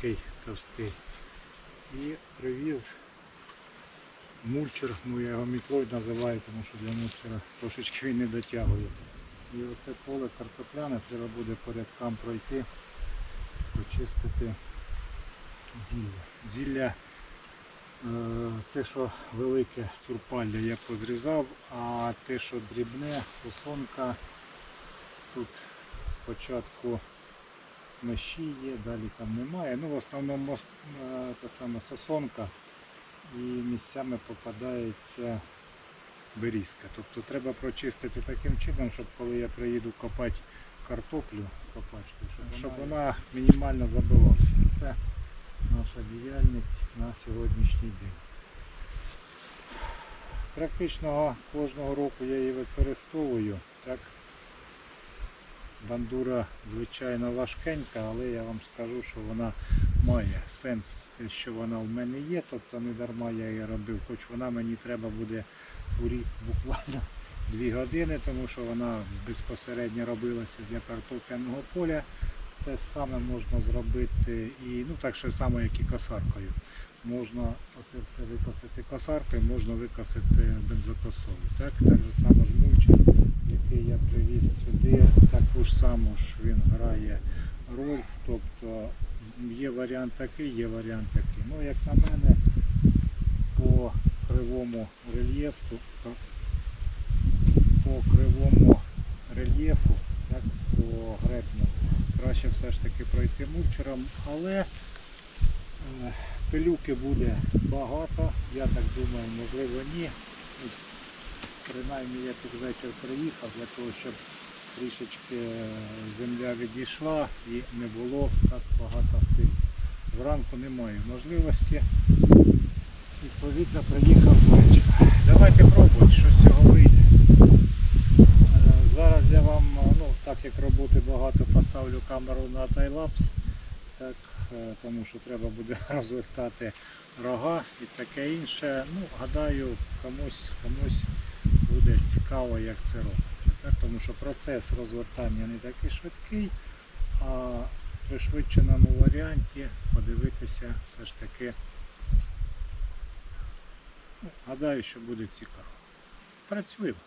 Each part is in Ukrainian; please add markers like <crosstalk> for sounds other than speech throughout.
такий товстий, і привіз мульчер, ну я його мітлою називаю, тому що для мульчера трошечки він не дотягує. І оце поле картопляне треба буде по рядкам пройти, почистити зілля. Зілля Е, Те, що велике цурпалля я позрізав, а те, що дрібне, сосонка, тут спочатку меші є, далі там немає. Ну, в основному е, та саме сосонка і місцями попадається берізка. Тобто треба прочистити таким чином, щоб коли я приїду копати картоплю, копачку, щоб, щоб вона мінімально забивалася. Це наша діяльність на сьогоднішній день. Практично кожного року я її використовую. Так. Бандура, звичайно, важкенька, але я вам скажу, що вона має сенс, те, що вона в мене є, тобто не дарма я її робив, хоч вона мені треба буде у рік буквально <laughs> 2 години, тому що вона безпосередньо робилася для картопляного поля. Це саме можна зробити і ну так же само, як і косаркою. Можна оце все викосити косаркою, можна викосити бензокосою. Так, так же само ж мульчер, який я привіз сюди, таку ж саму ж він грає роль. Тобто є варіант такий, є варіант такий. Ну, як на мене, по кривому рельєфу, по, кривому рельєфу, так, по гребню, краще все ж таки пройти мульчером, але е, пилюки буде багато, я так думаю, можливо ні. Принаймні я тут вечір приїхав для того, щоб трішечки е, земля відійшла і не було так багато пилу. Зранку немає можливості. Відповідно приїхав з вечора. Давайте пробувати, що з цього вийде. Е, Зараз я вам, е, ну так як роботи багато, поставлю камеру на тайлапс, так, тому що треба буде <laughs> розвертати рога і таке інше. Ну, гадаю, комусь, комусь буде цікаво, як це робиться. Так, тому що процес розвертання не такий швидкий, а в пришвидшеному варіанті подивитися все ж таки. Ну, гадаю, що буде цікаво. Працюємо.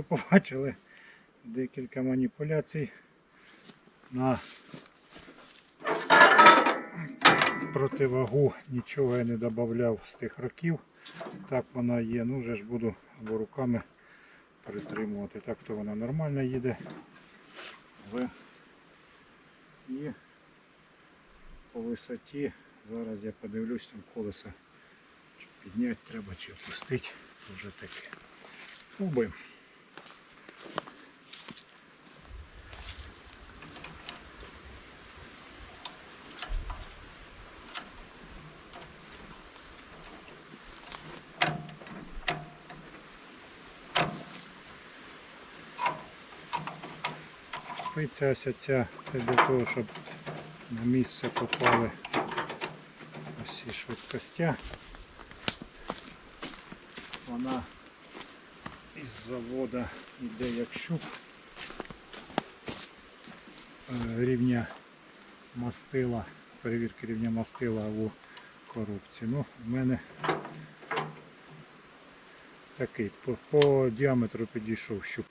Ви побачили, декілька маніпуляцій на противагу нічого я не додавав з тих років. Так вона є. Ну вже ж буду або руками притримувати. Так то вона нормально їде. Але і по висоті зараз я подивлюсь там колеса. Підняти треба, чи опустити. Вже таке. Пробуємо. Спиця ось це для того, щоб на місце попали ось швидкостя. Вона із завода йде як щуп Е, рівня мастила, перевірки рівня мастила у коробці. Ну, в мене такий по, по діаметру підійшов щуп.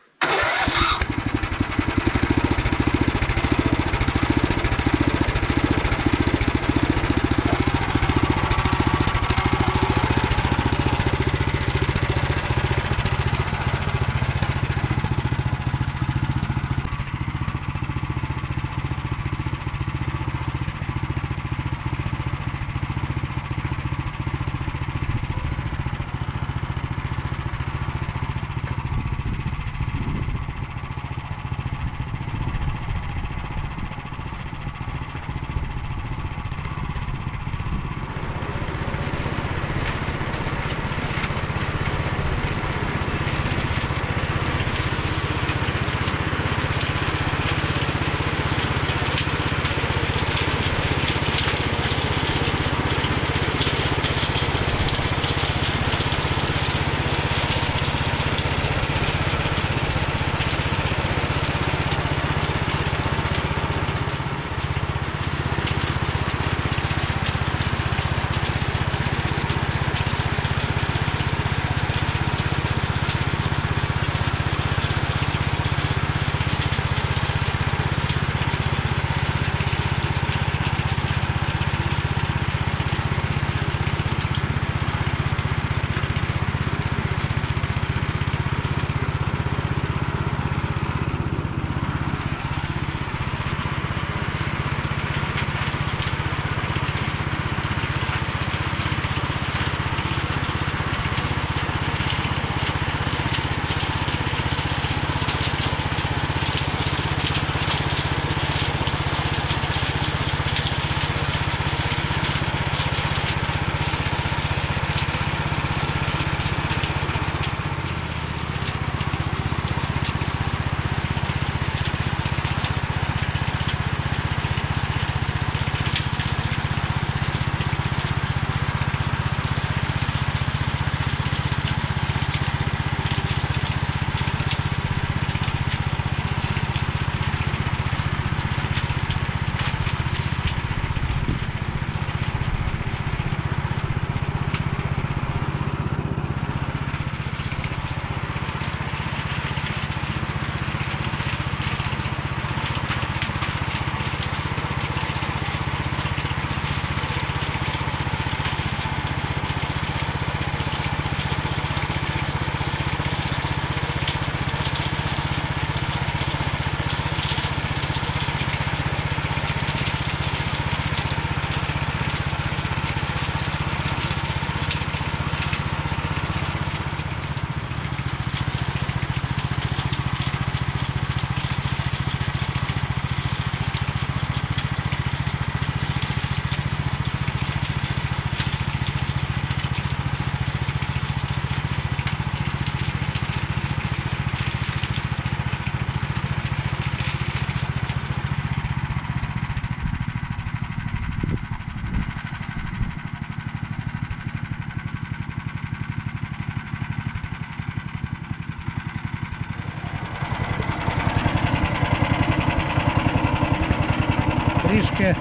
Трішки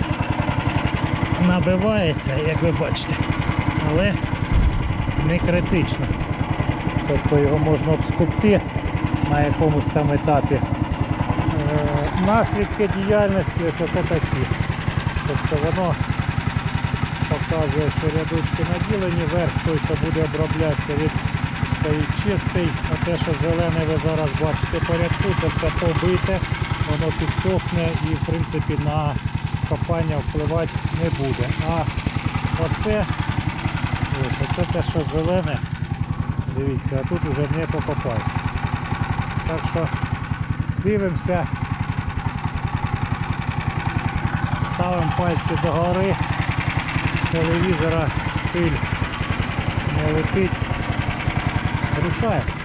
набивається, як ви бачите, але не критично. Тобто його можна обскупти на якомусь там етапі. Е, Наслідки діяльності ось оце такі. Тобто воно показує, що рядочки наділені, верх той, що буде оброблятися, він стоїть чистий, а те, що зелене ви зараз бачите по рядку, це все побите, воно підсохне і в принципі на копання впливати не буде. А оце, ось, оце те, що зелене, дивіться, а тут вже не покопаєш. Так що дивимося, ставимо пальці догори, з телевізора пиль не летить. Рушаємо.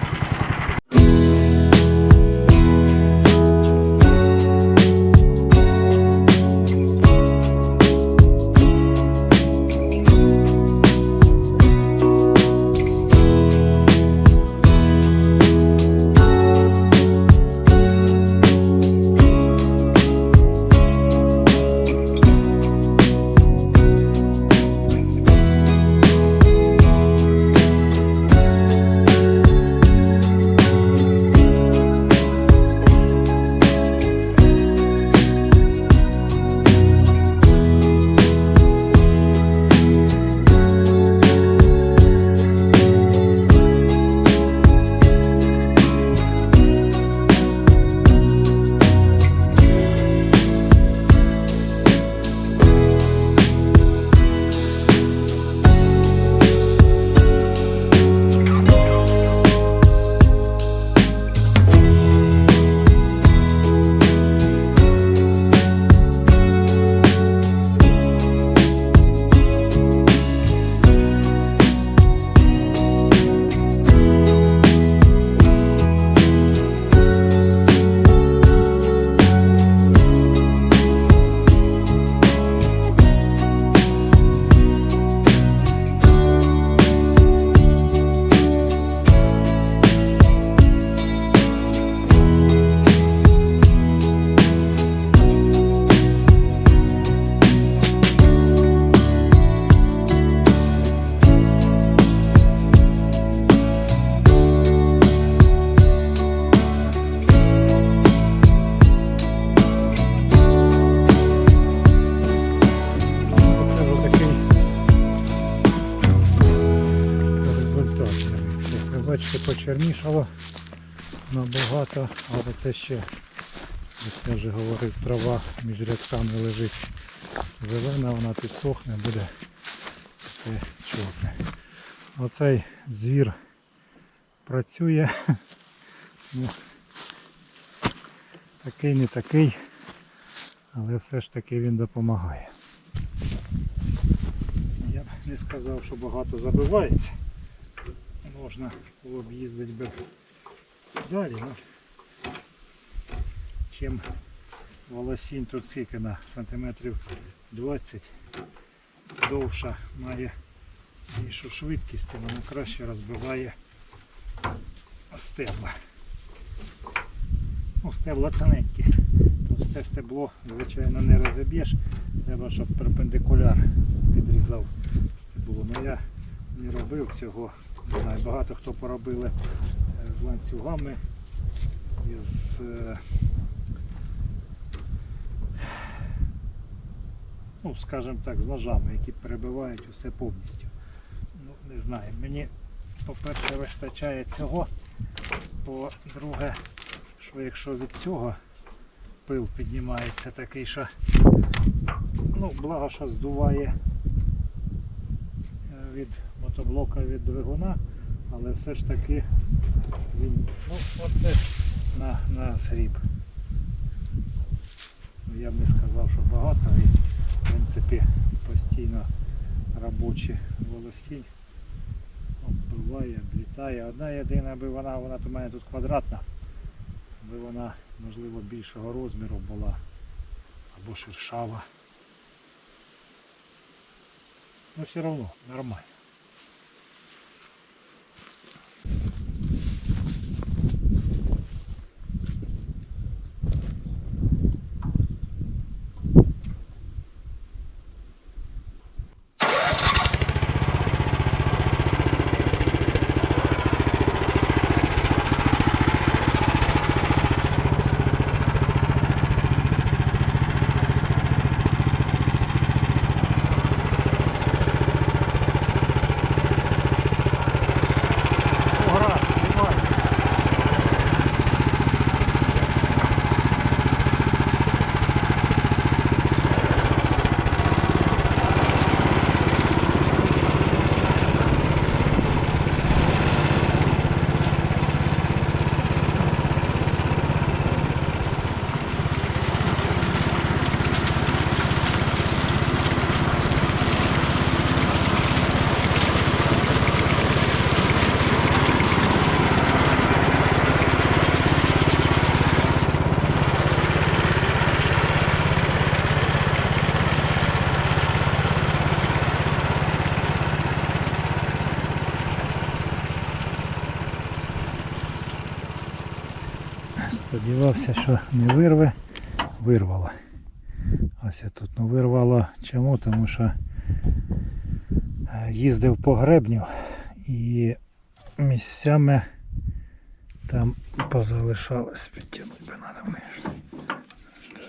Почернішало набагато, але це ще, як я вже говорив, трава між рядками лежить зелена, вона підсохне, буде все чорне. Оцей звір працює. Ну, такий не такий, але все ж таки він допомагає. Я б не сказав, що багато забивається. Можна було б їздити би далі, ну, чим волосінь тут скільки на сантиметрів 20 довша має більшу швидкість, і вона краще розбиває стебла. Ну, стебла тоненькі. Товсте стебло, звичайно, не розіб'єш. Треба, щоб перпендикуляр підрізав стебло. Ну я не робив цього. Знаю, багато хто поробили е, з ланцюгами, із е, ну, скажімо так, з ножами, які перебивають усе повністю. Ну, не знаю, мені, по-перше, вистачає цього, по-друге, що якщо від цього пил піднімається такий, що ну, благо, що здуває е, від мотоблока від двигуна, але все ж таки він, ну, оце на, на згріб. Ну, Я б не сказав, що багато і в принципі постійно робочі волосінь оббиває, облітає. Одна єдина, аби вона, вона в мене тут квадратна, аби вона можливо більшого розміру була або шершава. Ну все одно нормально. Сподівався, що не вирве, вирвало. Ось я тут ну, вирвало. Чому? Тому що е, їздив по гребню і місцями там позалишалось. Підтягнути би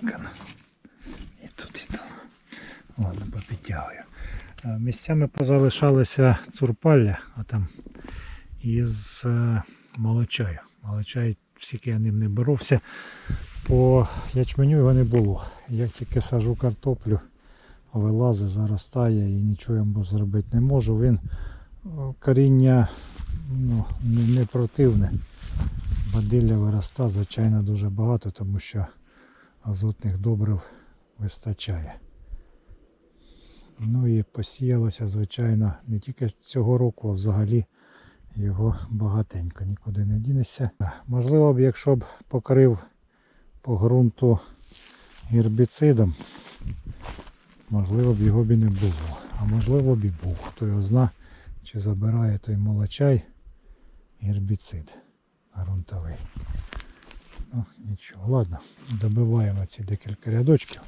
треба. І тут, і там. Ладно, попідтягую. Е, Місцями позалишалися цурпалля, а там із е, молочаю. Молочай, скільки я ним не боровся, по ячменю його не було. Як тільки сажу картоплю, вилазить, заростає і нічого йому зробити не можу. Він е, коріння ну, не, не противне. Бадилля вироста, звичайно, дуже багато, тому що азотних добрив вистачає. Ну і посіялося, звичайно, не тільки цього року, а взагалі його багатенько, нікуди не дінешся. Можливо б, якщо б покрив по ґрунту гербіцидом, можливо б його б і не було. А можливо б і був. Хто його зна, чи забирає той молочай гербіцид ґрунтовий. Ну, нічого, ладно, добиваємо ці декілька рядочків.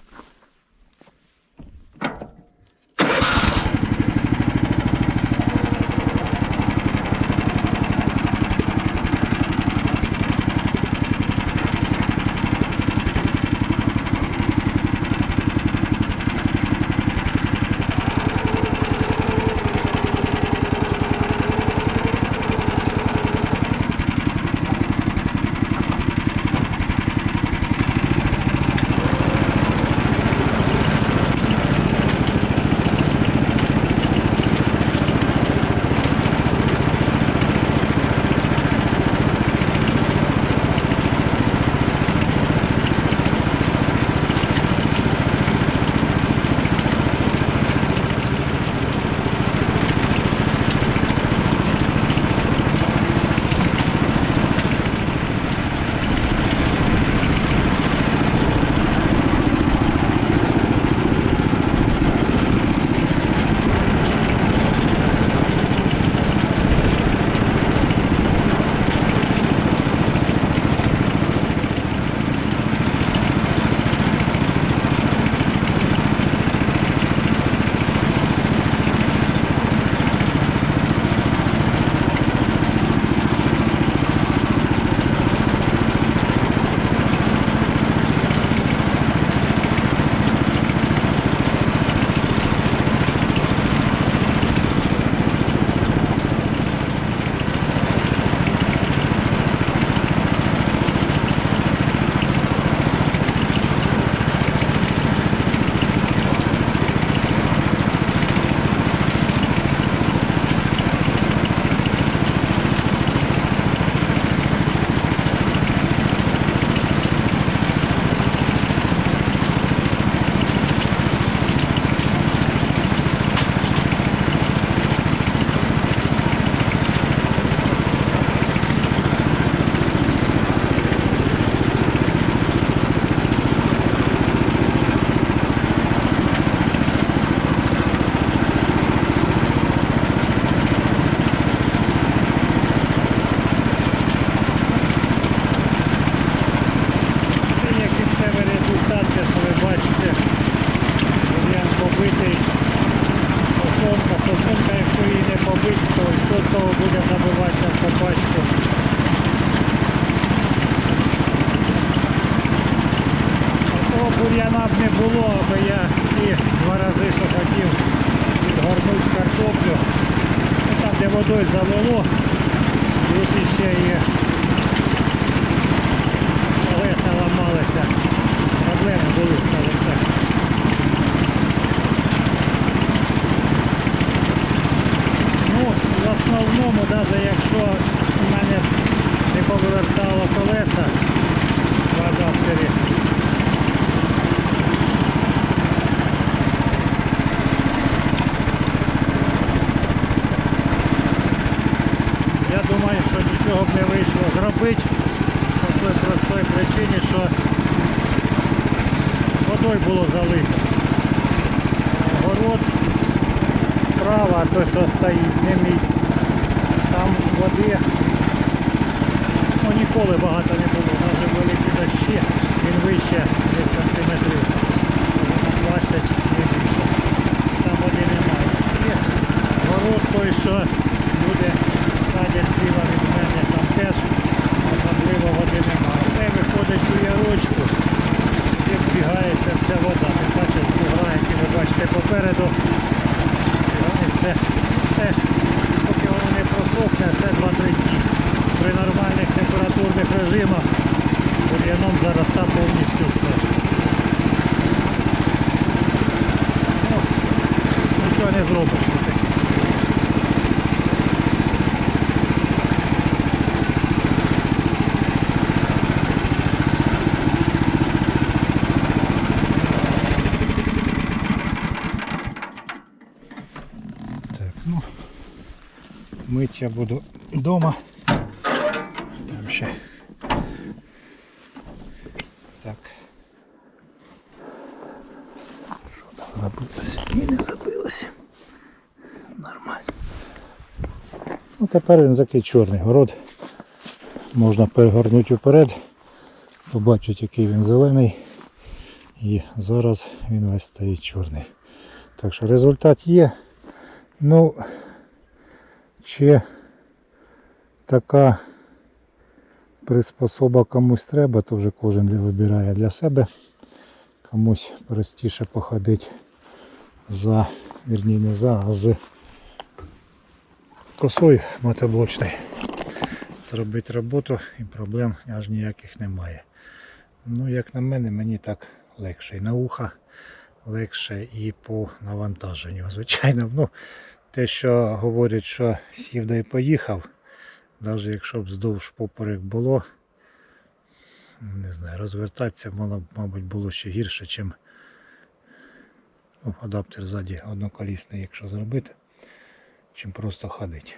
Повертало колеса в адаптері, я думаю, що нічого б не вийшло зробити по той простій причині, що водою було залито. Город справа, той, що стоїть, не мій. Там води ніколи багато не було. Навіть великі дощі, він вище десь сантиметрів 20 не більше. Там води немає. І город той, що люди садять зліва від мене, там теж особливо води немає. Це виходить у ярочку і збігається вся вода. Тим паче з бугра, який ви бачите попереду. Це режимах бур'яном зароста повністю все. Ну, нічого не зробиш. Так, ну, мить я буду вдома. Так. Що там забилося? Ні, не забилося. Нормально. Ну тепер він такий чорний город. Можна перегорнути вперед. Побачити, який він зелений. І зараз він весь стоїть чорний. Так що результат є. Ну, чи така приспособа комусь треба, то вже кожен вибирає для себе. Комусь простіше походити за, вірні не за, а з косою мотоблочною. Зробити роботу і проблем аж ніяких немає. Ну, як на мене, мені так легше. І на ухо легше і по навантаженню. Звичайно, ну, те, що говорять, що сів да і поїхав, навіть якщо б вздовж поперек було, не знаю, розвертатися, воно, мабуть, було ще гірше, ну, адаптер ззаді одноколісний, якщо зробити, чим просто ходити.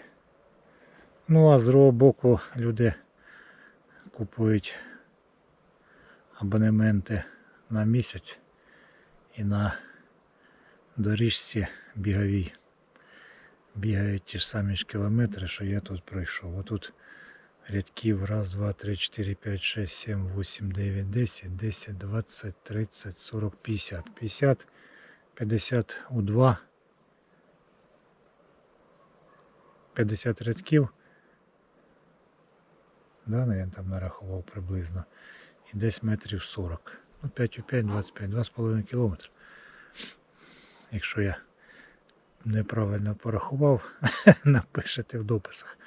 Ну, а з другого боку люди купують абонементи на місяць і на доріжці біговій бігають ті ж самі ж кілометри, що я тут пройшов. Отут рядків раз, два, три, чотири, п'ять, шесть, сім, вісім, дев'ять, десять, десять, двадцять, тридцять, сорок, п'ятдесят. П'ятдесят, п'ятдесят у два. 50 рядків. Да, я там нарахував приблизно. І десь метрів 40. Ну, 5 у 5, 25, 2,5 кілометри. Якщо я неправильно порахував, <laughs> напишете в дописах.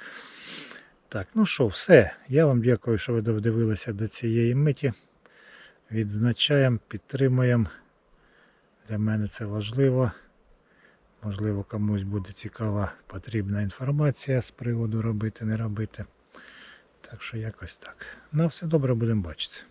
Так, ну що, все. Я вам дякую, що ви додивилися до цієї миті. Відзначаємо, підтримуємо. Для мене це важливо. Можливо, комусь буде цікава потрібна інформація з приводу робити, не робити. Так що якось так. На все добре будемо бачитися.